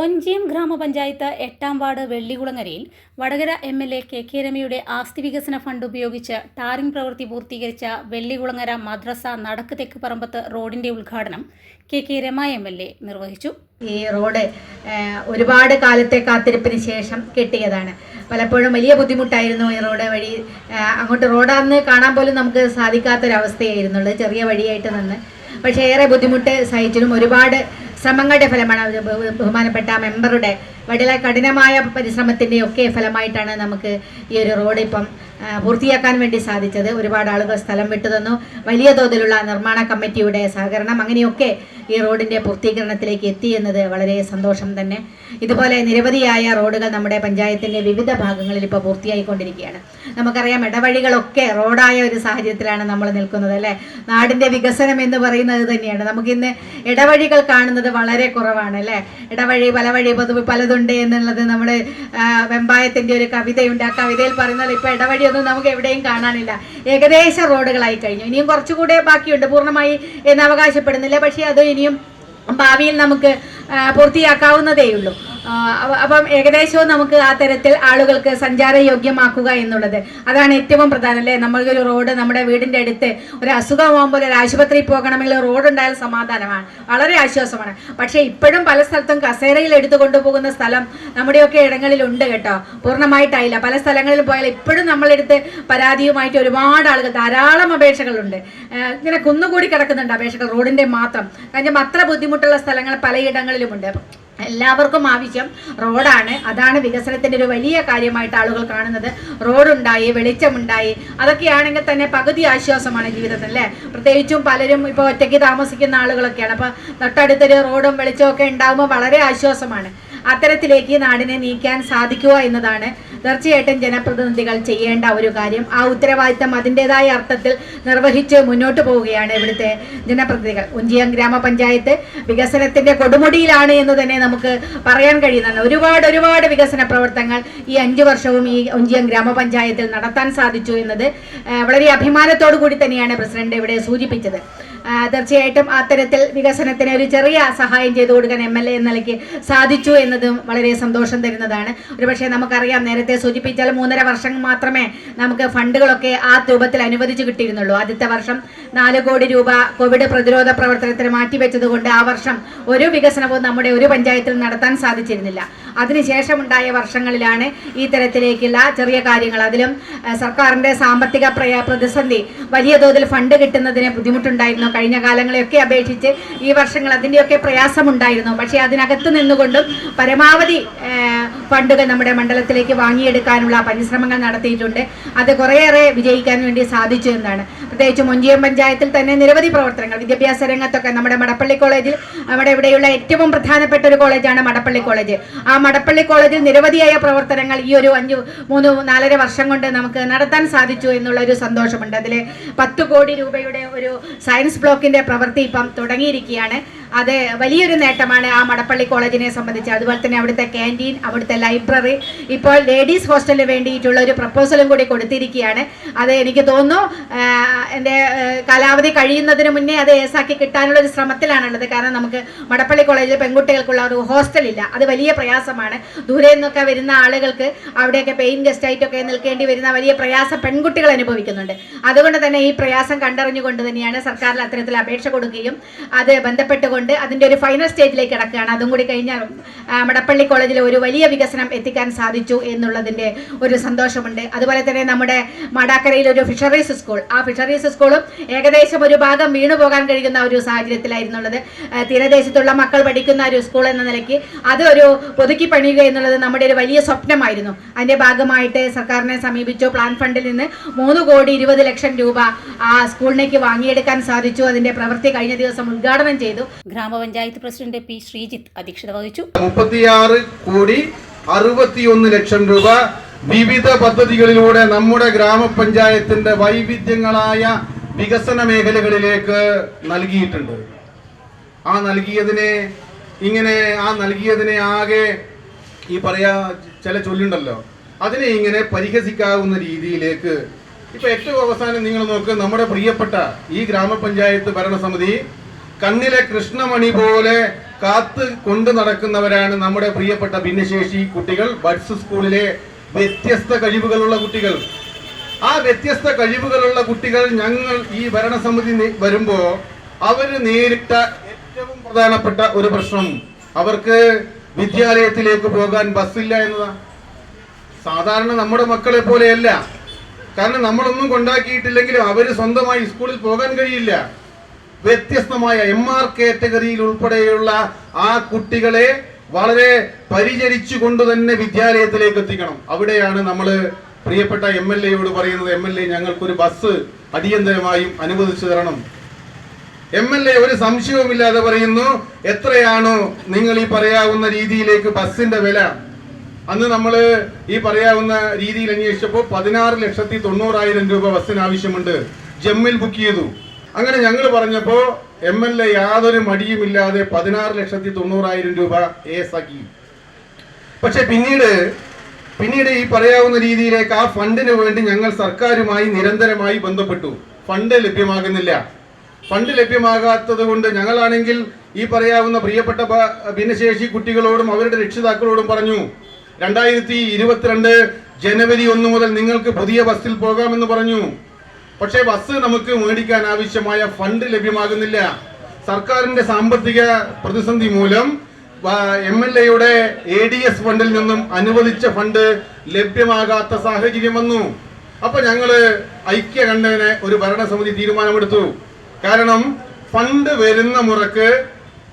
ഒഞ്ചിയം ഗ്രാമപഞ്ചായത്ത് എട്ടാം ward വെള്ളികുളങ്ങരയിൽ Vadakara M L A K K രമയുടെ ആസ്തി വികസന ഫണ്ട് ഉപയോഗിച്ച് ടാറിംഗ് പ്രവൃത്തി പൂർത്തീകരിച്ച വെള്ളികുളങ്ങര മദ്രസ നടക്ക് തെക്ക് പറമ്പത്ത് റോഡിന്റെ ഉദ്ഘാടനം K K Rema M L A നിർവഹിച്ചു. ഈ റോഡ് ഒരുപാട് കാലത്തെ കാത്തിരിപ്പിന് ശേഷം കിട്ടിയതാണ്. പലപ്പോഴും വലിയ ബുദ്ധിമുട്ടായിരുന്നു ഈ റോഡ് വഴി അങ്ങോട്ട് റോഡാന്ന് കാണാൻ പോലും നമുക്ക് സാധിക്കാത്തൊരവസ്ഥയായിരുന്നുള്ളത് ചെറിയ വഴിയായിട്ട് നിന്ന്. പക്ഷേ ഏറെ ബുദ്ധിമുട്ട് സഹിച്ചിട്ടും ഒരുപാട് ശ്രമങ്ങളുടെ ഫലമാണ് ബഹുമാനപ്പെട്ട മെമ്പറുടെ വളരെ കഠിനമായ പരിശ്രമത്തിന്റെ ഒക്കെ ഫലമായിട്ടാണ് നമുക്ക് ഈ ഒരു റോഡ് ഇപ്പം പൂർത്തിയാക്കാൻ വേണ്ടി സാധിച്ചത്. ഒരുപാട് ആളുകൾ സ്ഥലം വിട്ടു തന്നു. വലിയ തോതിലുള്ള നിർമ്മാണ കമ്മിറ്റിയുടെ സഹകരണം അങ്ങനെയൊക്കെ ഈ റോഡിന്റെ പൂർത്തീകരണത്തിലേക്ക് എത്തി എന്നത് വളരെ സന്തോഷം തന്നെ. ഇതുപോലെ നിരവധിയായ റോഡുകൾ നമ്മുടെ പഞ്ചായത്തിന്റെ വിവിധ ഭാഗങ്ങളിൽ ഇപ്പോൾ പൂർത്തിയായിക്കൊണ്ടിരിക്കുകയാണ്. നമുക്കറിയാം ഇടവഴികളൊക്കെ റോഡായ ഒരു സാഹചര്യത്തിലാണ് നമ്മൾ നിൽക്കുന്നത് അല്ലേ? നാടിന്റെ വികസനം എന്ന് പറയുന്നത് തന്നെയാണ്. നമുക്കിന്ന് ഇടവഴികൾ കാണുന്നത് വളരെ കുറവാണ് അല്ലേ? ഇടവഴി പല പലവഴി പൊതുവെ പലതുണ്ട് എന്നുള്ളത് നമ്മുടെ വെമ്പായത്തിന്റെ ഒരു കവിതയുണ്ട്. ആ കവിതയിൽ പറയുന്നത് ഇപ്പോൾ ഇടവഴിയൊന്നും നമുക്ക് എവിടെയും കാണാനില്ല. ഏകദേശ റോഡുകളായി കഴിഞ്ഞു. ഇനിയും കുറച്ചുകൂടെ ബാക്കിയുണ്ട്. പൂർണമായി എന്ന് അവകാശപ്പെടുന്നില്ല. പക്ഷേ അത് ഇനിയും ഭാവിയിൽ നമുക്ക് ആ, അപ്പം ഏകദേശവും നമുക്ക് ആ തരത്തിൽ ആളുകൾക്ക് സഞ്ചാരയോഗ്യമാക്കുക എന്നുള്ളത്. അതാണ് ഏറ്റവും പ്രധാനം അല്ലേ? നമ്മൾക്കൊരു റോഡ് നമ്മുടെ വീടിന്റെ അടുത്ത് ഒരു അസുഖമാകുമ്പോൾ ഒരു ആശുപത്രിയിൽ പോകണമെങ്കിൽ റോഡ് ഉണ്ടായാൽ സമാധാനമാണ്. വളരെ ആശ്വാസമാണ്. പക്ഷേ ഇപ്പോഴും പല സ്ഥലത്തും കസേരയിൽ എടുത്തു കൊണ്ടുപോകുന്ന സ്ഥലം നമ്മുടെയൊക്കെ ഇടങ്ങളിൽ ഉണ്ട് കേട്ടോ. പൂർണമായിട്ടായില്ല. പല സ്ഥലങ്ങളിൽ പോയാൽ ഇപ്പോഴും നമ്മളെടുത്ത് പരാതിയുമായിട്ട് ഒരുപാട് ആളുകൾ ധാരാളം അപേക്ഷകളുണ്ട്. ഇങ്ങനെ കുന്നുകൂടി കിടക്കുന്നുണ്ട് അപേക്ഷകൾ റോഡിന്റെ മാത്രം. കാരണം അത്ര ബുദ്ധിമുട്ടുള്ള സ്ഥലങ്ങൾ പലയിടങ്ങളിലുമുണ്ട്. എല്ലാവർക്കും ആവശ്യം. റോഡാണ്. അതാണ് വികസനത്തിന്റെ ഒരു വലിയ കാര്യമായിട്ട് ആളുകൾ കാണുന്നത്. റോഡുണ്ടായി വെളിച്ചമുണ്ടായി. അതൊക്കെയാണെങ്കിൽ തന്നെ പകുതി ആശ്വാസമാണ് ജീവിതത്തിൽ അല്ലേ? പ്രത്യേകിച്ചും പലരും ഇപ്പോൾ ഒറ്റയ്ക്ക് താമസിക്കുന്ന ആളുകളൊക്കെയാണ്. അപ്പോൾ തൊട്ടടുത്തൊരു റോഡും വെളിച്ചമൊക്കെ ഉണ്ടാകുമ്പോൾ വളരെ ആശ്വാസമാണ്. അത്തരത്തിലേക്ക് നാടിനെ നീക്കാൻ സാധിക്കുക എന്നതാണ്. തീർച്ചയായിട്ടും ജനപ്രതിനിധികൾ ചെയ്യേണ്ട ഒരു കാര്യം. ആ ഉത്തരവാദിത്തം അതിന്റെതായ അർത്ഥത്തിൽ നിർവഹിച്ച് മുന്നോട്ട് പോവുകയാണ് ഇവിടുത്തെ ജനപ്രതിനിധികൾ. ഉഞ്ചിയം ഗ്രാമപഞ്ചായത്ത് വികസനത്തിന്റെ കൊടുമുടിയിലാണ് എന്ന് തന്നെ നമുക്ക് പറയാൻ കഴിയുന്നതാണ്. ഒരുപാട് ഒരുപാട് വികസന പ്രവർത്തനങ്ങൾ ഈ അഞ്ചു വർഷവും ഈ ഉഞ്ചിയം ഗ്രാമപഞ്ചായത്തിൽ നടത്താൻ സാധിച്ചു എന്നത് വളരെ അഭിമാനത്തോടു കൂടി തന്നെയാണ് പ്രസിഡന്റ് ഇവിടെ സൂചിപ്പിച്ചത്. തീർച്ചയായിട്ടും അത്തരത്തിൽ വികസനത്തിന് ഒരു ചെറിയ സഹായം ചെയ്തു കൊടുക്കാൻ എം എൽ എ എന്ന സാധിച്ചു എന്നതും വളരെ സന്തോഷം തരുന്നതാണ്. ഒരുപക്ഷെ നമുക്കറിയാം നേരത്തെ സൂചിപ്പിച്ചാൽ മൂന്നര വർഷം മാത്രമേ നമുക്ക് ഫണ്ടുകളൊക്കെ ആ രൂപത്തിൽ അനുവദിച്ചു കിട്ടിയിരുന്നുള്ളൂ. ആദ്യത്തെ വർഷം നാല് കോടി രൂപ കോവിഡ് പ്രതിരോധ പ്രവർത്തനത്തിന് മാറ്റിവെച്ചതുകൊണ്ട് ആ വർഷം ഒരു വികസനവും നമ്മുടെ ഒരു പഞ്ചായത്തിൽ നടത്താൻ സാധിച്ചിരുന്നില്ല. അതിനുശേഷമുണ്ടായ വർഷങ്ങളിലാണ് ഈ തരത്തിലേക്കുള്ള ചെറിയ കാര്യങ്ങൾ. അതിലും സർക്കാരിന്റെ സാമ്പത്തിക പ്രതിസന്ധി വലിയ തോതിൽ ഫണ്ട് കിട്ടുന്നതിന് ബുദ്ധിമുട്ടുണ്ടായിരുന്നു. കഴിഞ്ഞ കാലങ്ങളെയൊക്കെ അപേക്ഷിച്ച് ഈ വർഷങ്ങൾ അതിന്റെയൊക്കെ പ്രയാസമുണ്ടായിരുന്നു. പക്ഷേ അതിനകത്ത് നിന്നുകൊണ്ടും പരമാവധി ഫണ്ടുകൾ നമ്മുടെ മണ്ഡലത്തിലേക്ക് വാങ്ങിയെടുക്കാനുള്ള പരിശ്രമങ്ങൾ നടത്തിയിട്ടുണ്ട്. അത് കുറേയേറെ വിജയിക്കാൻ വേണ്ടി സാധിച്ചു എന്നാണ്. പ്രത്യേകിച്ച് മൊഞ്ചിയം പഞ്ചായത്തിൽ തന്നെ നിരവധി പ്രവർത്തനങ്ങൾ വിദ്യാഭ്യാസ രംഗത്തൊക്കെ നമ്മുടെ മടപ്പള്ളി കോളേജിൽ നമ്മുടെ ഇവിടെയുള്ള ഏറ്റവും പ്രധാനപ്പെട്ട ഒരു കോളേജാണ് മടപ്പള്ളി കോളേജ്. ആ മടപ്പള്ളി കോളേജിൽ നിരവധിയായ പ്രവർത്തനങ്ങൾ ഈ ഒരു അഞ്ച് മൂന്ന് നാലര വർഷം കൊണ്ട് നമുക്ക് നടത്താൻ സാധിച്ചു എന്നുള്ള ഒരു സന്തോഷമുണ്ട്. അതിൽ പത്ത് കോടി രൂപയുടെ ഒരു സയൻസ് ബ്ലോക്കിന്റെ പ്രവൃത്തി ഇപ്പം തുടങ്ങിയിരിക്കുകയാണ്. അത് വലിയൊരു നേട്ടമാണ് ആ മടപ്പള്ളി കോളേജിനെ സംബന്ധിച്ച്. അതുപോലെ തന്നെ അവിടുത്തെ ക്യാന്റീൻ അവിടുത്തെ ലൈബ്രറി. ഇപ്പോൾ ലേഡീസ് ഹോസ്റ്റലിന് വേണ്ടിയിട്ടുള്ള ഒരു പ്രപ്പോസലും കൂടി കൊടുത്തിരിക്കുകയാണ്. അത് എനിക്ക് തോന്നുന്നു എന്റെ കാലാവധി കഴിയുന്നതിന് മുന്നേ അത് ഏസാക്കി കിട്ടാനുള്ള ഒരു ശ്രമത്തിലാണുള്ളത്. കാരണം നമുക്ക് മടപ്പള്ളി കോളേജിൽ പെൺകുട്ടികൾക്കുള്ള ഒരു ഹോസ്റ്റലില്ല അത് വലിയ പ്രയാസമാണ്. ദൂരെ നിന്നൊക്കെ വരുന്ന ആളുകൾക്ക് അവിടെയൊക്കെ പെയിൻ ഗസ്റ്റ് ആയിട്ടൊക്കെ നിൽക്കേണ്ടി വരുന്ന വലിയ പ്രയാസം പെൺകുട്ടികൾ അനുഭവിക്കുന്നുണ്ട്. അതുകൊണ്ട് തന്നെ ഈ പ്രയാസം കണ്ടറിഞ്ഞുകൊണ്ട് തന്നെയാണ് സർക്കാരിൽ അത്തരത്തിൽ അപേക്ഷ കൊടുക്കുകയും അത് ബന്ധപ്പെട്ടുകൊണ്ട് അതിന്റെ ഒരു ഫൈനൽ സ്റ്റേജിലേക്ക് കിടക്കുകയാണ്. അതും കൂടി കഴിഞ്ഞാൽ മടപ്പള്ളി കോളേജിൽ ഒരു വലിയ വികസനം എത്തിക്കാൻ സാധിച്ചു എന്നുള്ളതിന്റെ ഒരു സന്തോഷമുണ്ട്. അതുപോലെ തന്നെ നമ്മുടെ മടാക്കരയിൽ ഒരു ഫിഷറീസ് സ്കൂൾ ആ ഫിഷറീസ് സ്കൂളും ഏകദേശം ഒരു ഭാഗം വീണു പോകാൻ കഴിയുന്ന ഒരു സാഹചര്യത്തിലായിരുന്നുള്ളത്. തീരദേശത്തുള്ള മക്കൾ പഠിക്കുന്ന ഒരു സ്കൂൾ എന്ന നിലയ്ക്ക് അത് ഒരു പുതുക്കി പണിയുക എന്നുള്ളത് നമ്മുടെ ഒരു വലിയ സ്വപ്നമായിരുന്നു. അതിന്റെ ഭാഗമായിട്ട് സർക്കാരിനെ സമീപിച്ചു. പ്ലാൻ ഫണ്ടിൽ നിന്ന് മൂന്ന് കോടി ഇരുപത് ലക്ഷം രൂപ ആ സ്കൂളിലേക്ക് വാങ്ങിയെടുക്കാൻ സാധിച്ചു. അതിന്റെ പ്രവൃത്തി കഴിഞ്ഞ ദിവസം ഉദ്ഘാടനം ചെയ്തു. ഗ്രാമപഞ്ചായത്ത് പ്രസിഡന്റ് പി ശ്രീജിത്ത് അധ്യക്ഷത വഹിച്ചു. മുപ്പത്തിയാറ് കോടി അറുപത്തിയൊന്ന് ലക്ഷം രൂപ വിവിധ പദ്ധതികളിലൂടെ നമ്മുടെ ഗ്രാമപഞ്ചായത്തിന്റെ വൈവിധ്യങ്ങളായ വികസന മേഖലകളിലേക്ക് നൽകിയിട്ടുണ്ട്. ആ നൽകിയതിനെ ഇങ്ങനെ ആ നൽകിയതിനെ ആകെ ഈ പറയാ ചില ചൊല്ലുണ്ടല്ലോ. അതിനെ ഇങ്ങനെ പരിഹസിക്കാവുന്ന രീതിയിലേക്ക് ഇപ്പൊ ഏറ്റവും അവസാനം നിങ്ങൾ നോക്ക് നമ്മുടെ പ്രിയപ്പെട്ട ഈ ഗ്രാമപഞ്ചായത്ത് ഭരണസമിതി കണ്ണിലെ കൃഷ്ണമണി പോലെ കാത്ത് കൊണ്ടു നടക്കുന്നവരാണ് നമ്മുടെ പ്രിയപ്പെട്ട ഭിന്നശേഷി കുട്ടികൾ ബഡ്സ് സ്കൂളിലെ വ്യത്യസ്ത കഴിവുകളുള്ള കുട്ടികൾ. ആ വ്യത്യസ്ത കഴിവുകളുള്ള കുട്ടികൾ ഞങ്ങൾ ഈ ഭരണസമിതി വരുമ്പോൾ വരുമ്പോ അവർ നേരിട്ട ഏറ്റവും പ്രധാനപ്പെട്ട ഒരു പ്രശ്നം. അവർക്ക് വിദ്യാലയത്തിലേക്ക് പോകാൻ ബസ്സില്ല എന്നതാണ് സാധാരണ നമ്മുടെ മക്കളെ പോലെയല്ല. കാരണം നമ്മളൊന്നും കൊണ്ടാക്കിയിട്ടില്ലെങ്കിലും അവർ സ്വന്തമായി സ്കൂളിൽ പോകാൻ കഴിയില്ല. വ്യത്യസ്തമായ എം ആർ കാറ്റഗറിയിൽ ഉൾപ്പെടെയുള്ള ആ കുട്ടികളെ വളരെ പരിചരിച്ചു കൊണ്ട് തന്നെ വിദ്യാലയത്തിലേക്ക് എത്തിക്കണം. അവിടെയാണ് നമ്മൾ പ്രിയപ്പെട്ട എം എൽ എയോട് പറയുന്നത് എം എൽ എ ഞങ്ങൾക്കൊരു ബസ് അടിയന്തരമായും അനുവദിച്ചു തരണം. എം എൽ എ ഒരു സംശയവുമില്ലാതെ പറയുന്നു എത്രയാണോ നിങ്ങൾ ഈ പറയാവുന്ന രീതിയിലേക്ക് ബസ്സിന്റെ വില? അന്ന് നമ്മൾ ഈ പറയാവുന്ന രീതിയിൽ അന്വേഷിച്ചപ്പോൾ പതിനാറ് ലക്ഷത്തി തൊണ്ണൂറായിരം രൂപ ബസ്സിന് ആവശ്യമുണ്ട്. ജമ്മിൽ ബുക്ക് ചെയ്തു. അങ്ങനെ ഞങ്ങൾ പറഞ്ഞപ്പോൾ എം എൽ എ യാതൊരു മടിയുമില്ലാതെ പതിനാറ് ലക്ഷത്തി തൊണ്ണൂറായിരം രൂപ എസ് ആക്കി. പക്ഷെ പിന്നീട് പിന്നീട് ഈ പറയാവുന്ന രീതിയിലേക്ക് ആ ഫണ്ടിന് വേണ്ടി ഞങ്ങൾ സർക്കാരുമായി നിരന്തരമായി ബന്ധപ്പെട്ടു. ഫണ്ട് ലഭ്യമാകുന്നില്ല. ഫണ്ട് ലഭ്യമാകാത്തത് കൊണ്ട് ഞങ്ങളാണെങ്കിൽ ഈ പറയാവുന്ന പ്രിയപ്പെട്ട ഭിന്നശേഷി കുട്ടികളോടും അവരുടെ രക്ഷിതാക്കളോടും പറഞ്ഞു രണ്ടായിരത്തി ഇരുപത്തിരണ്ട് ജനുവരി ഒന്ന് മുതൽ നിങ്ങൾക്ക് പുതിയ ബസ്സിൽ പോകാമെന്ന് പറഞ്ഞു. പക്ഷേ ബസ് നമുക്ക് മേടിക്കാൻ ആവശ്യമായ ഫണ്ട് ലഭ്യമാകുന്നില്ല. സർക്കാരിന്റെ സാമ്പത്തിക പ്രതിസന്ധി മൂലം എം എൽ എയുടെ എ ഡി എസ് ഫണ്ടിൽ നിന്നും അനുവദിച്ച ഫണ്ട് ലഭ്യമാകാത്ത സാഹചര്യം വന്നു. അപ്പൊ ഞങ്ങൾ ഐക്യകണ്ഠേന ഒരു ഭരണസമിതി തീരുമാനമെടുത്തു. കാരണം ഫണ്ട് വരുന്ന മുറക്ക്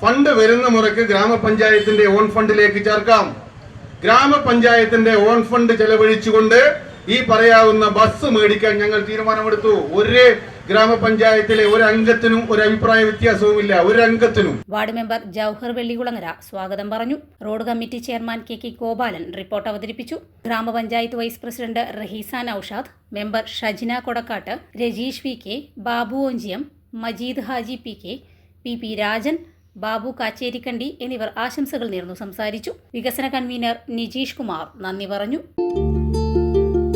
ഫണ്ട് വരുന്ന മുറക്ക് ഗ്രാമപഞ്ചായത്തിന്റെ ഓൺ ഫണ്ടിലേക്ക് ചേർക്കാം. ഗ്രാമപഞ്ചായത്തിന്റെ ഓൺ ഫണ്ട് ചെലവഴിച്ചുകൊണ്ട് ഈ പറയാവുന്ന ബസ് മേടിക്കാൻ ഞങ്ങൾ തീരുമാനമെടുത്തു. ഒരു ഗ്രാമപഞ്ചായത്തിലെ ഒരു അംഗത്തിനും ഒരു അഭിപ്രായ വ്യത്യാസവുമില്ല. ഒരു അംഗത്തിനും. വാർഡ് മെമ്പർ ജൌഹർ വെള്ളികുളങ്ങര സ്വാഗതം പറഞ്ഞു. Road committee chairman K K Gopalan report അവതരിപ്പിച്ചു. ഗ്രാമപഞ്ചായത്ത് vice president Raheesa Naushad member Shajina Kodakkat Rajeesh V K Babu Onchiyam Majeed Haji P K P P Rajan Babu Kacherikandi എന്നിവർ ആശംസകൾ നേർന്നു സംസാരിച്ചു. വികസന കൺവീനർ നിജീഷ് കുമാർ നന്ദി പറഞ്ഞു.